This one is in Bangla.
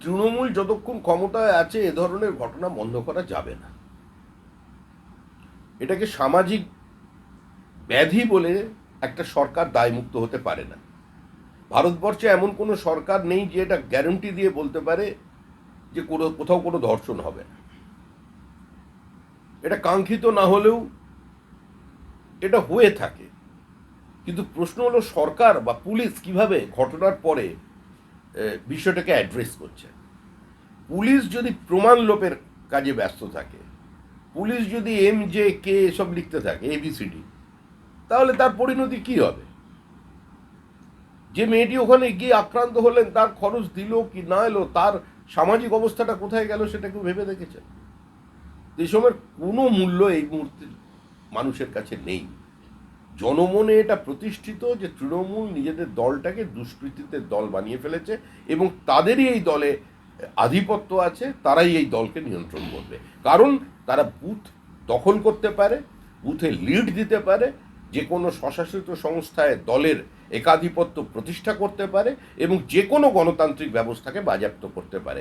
তৃণমূল যতক্ষণ ক্ষমতায় আছে এ ধরনের ঘটনা বন্ধ করা যাবে না। এটাকে সামাজিক ব্যাধি বলে একটা সরকার দায়মুক্ত হতে পারে না। ভারতবর্ষে এমন কোনো সরকার নেই যে এটা গ্যারান্টি দিয়ে বলতে পারে যে কোনো, কোথাও কোনো ধর্ষণ হবে না। এটা কাঙ্ক্ষিত না হলেও এটা হয়ে থাকে। কিন্তু প্রশ্ন হলো সরকার বা পুলিশ কীভাবে ঘটনার পরে বিষয়টাকে অ্যাড্রেস করছে। পুলিশ যদি প্রমাণ লোপের কাজে ব্যস্ত থাকে, পুলিশ যদি এম জে কে এসব লিখতে থাকে এবিসিডি তাহলে তার পরিণতি কি হবে? যে মেয়েটি ওখানে গিয়ে আক্রান্ত হলেন, তার খরচ দিল কি না এলো, তার সামাজিক অবস্থাটা কোথায় গেল সেটা কেউ ভেবে দেখেছেন দেশমের কোনো মূল্য এই মুহূর্তে মানুষের কাছে নেই। জনমনে এটা প্রতিষ্ঠিত যে তৃণমূল নিজেদের দলটাকে দুষ্কৃতীদের দল বানিয়ে ফেলেছে এবং তাদেরই এই দলে আধিপত্য আছে, তারাই এই দলকে নিয়ন্ত্রণ করবে। কারণ তারা বুথ দখল করতে পারে, বুথে লিড দিতে পারে যে কোনো স্বশাসিত সংস্থায় দলের একাধিপত্য প্রতিষ্ঠা করতে পারে এবং যে কোনো গণতান্ত্রিক ব্যবস্থাকে বাজেয়াপ্ত করতে পারে।